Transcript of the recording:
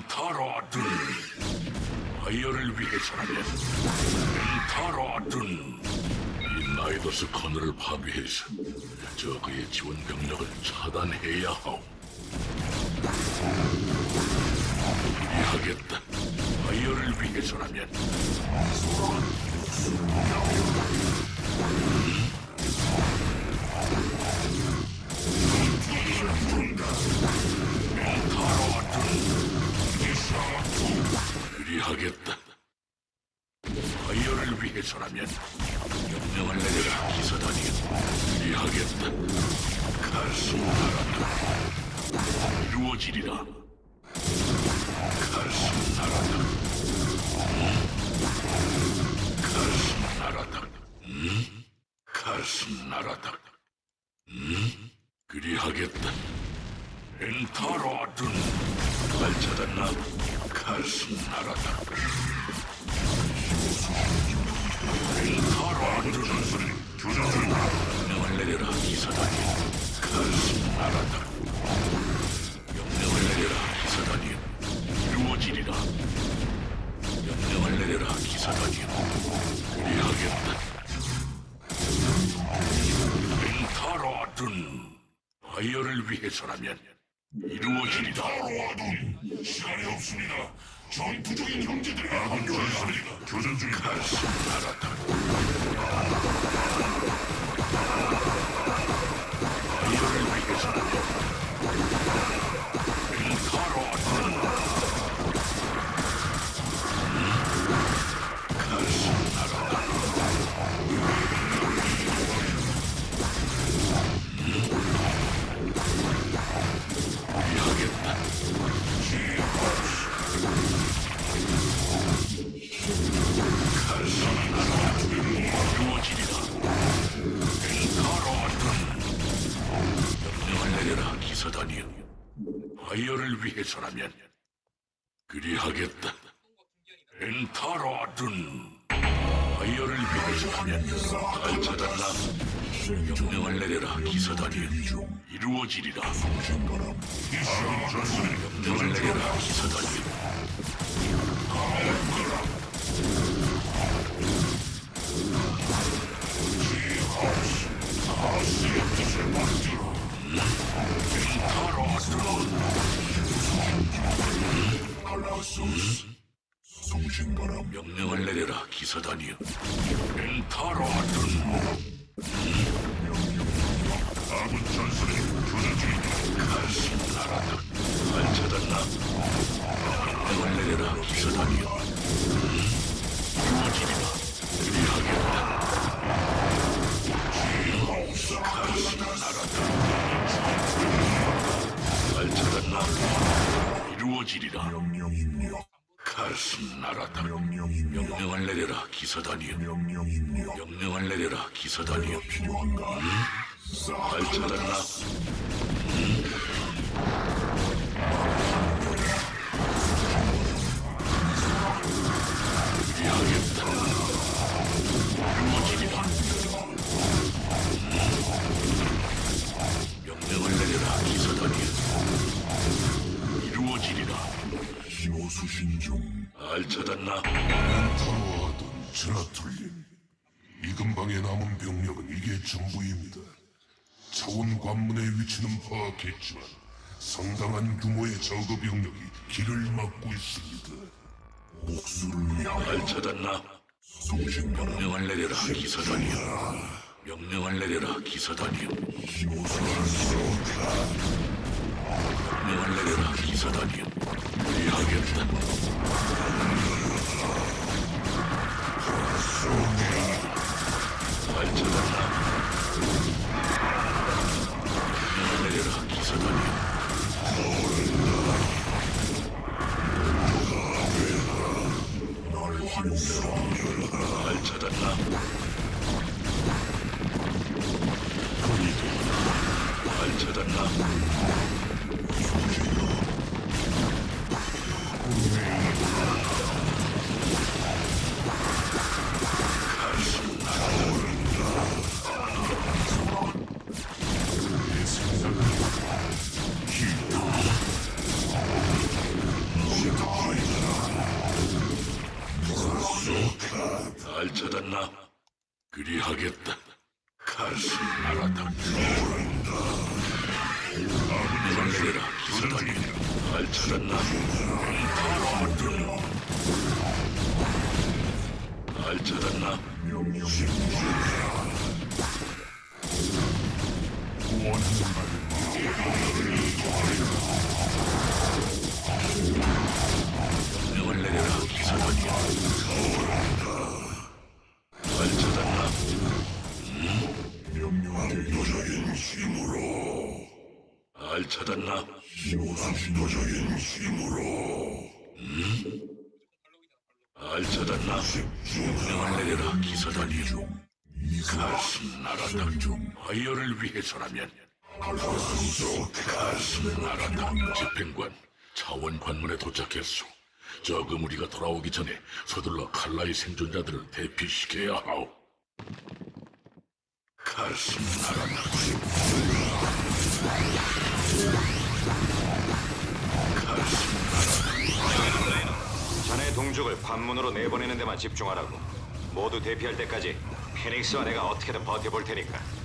엔타로든 아이어를 위해서라면 엔타로든 이 나이더스 커널을 파괴해서 저 그의 지원 병력을 차단해야 하오. 하겠다. 아이어를 위해서라면 위해서라면 명령을 내려라 기사단이 그리하겠다. 가슴 나라다. 이루어지리라. 가슴 나라다. 가슴 나라다. 음? 가슴 나라다. 음? 그리하겠다. 엔타로든 날 찾았나? 가슴 나라다. 기사단이 그리하겠다. 엔타로든 아이어를 위해서라면 이루어지리라. 시간이 없습니다. 전투 중인 형제들이 합류하였습니다. 교전 중 가슴 나라다. 기사단이여. 아이어를 위해서라면 그리하겠다. 엔타로든 아이어를 위해서라면 잘 찾았나? 명령을 내려라 기사단이여. 이루어지리라. 명령을 내려라 기사단이 여. 송신바람 명령을 내려라 기사단이여. 엔타로든 아군 전선이 교전 중입니다. 가슴 나라다. 잘 찾았나? 명령을 내려라 기사단이여. 이루어지리라. 그리하겠다. 가슴 나라다. 잘 찾았나? 이루어지리라. 명령입니다. 가슴 나라다. 명령을 내려라 기사단이여. 명령을 내려라 기사단이여. 필요한가? 잘 찾았나? 수신 중. 알 찾았나? 엔타로하던 제라툴린. 이 근방에 남은 병력은 이게 전부입니다. 차원 관문의 위치는 파악했지만 상당한 규모의 저그 병력이 길을 막고 있습니다. 목수를 위하여 알 찾았나? 송신바람 명령을 내려라 기사단이여. 명령을 내려라 기사단이여. 신호 수신 명령을 내려라 기사단이여. 찾았나? 명령을 내려라 기사단이여. 날 활용해라. 잘 찾았나? 잘 찾았나? 힘으로. 잘 찾았나? 신도적인 힘으로. 잘 찾았나? 명령을 내려라 기사단이. 가슴 날아다. 화이어를 위해서라면. 가슴 날아다. 집행관 차원 관문에 도착했소. 적음 우리가 돌아오기 전에 서둘러 칼라의 생존자들을 대피시켜야 하오 가슴 날아다 자네 동족을 관문으로 내보내는 데만 집중하라고. 모두 대피할 때까지 피닉스와 내가 어떻게든 버텨볼 테니까.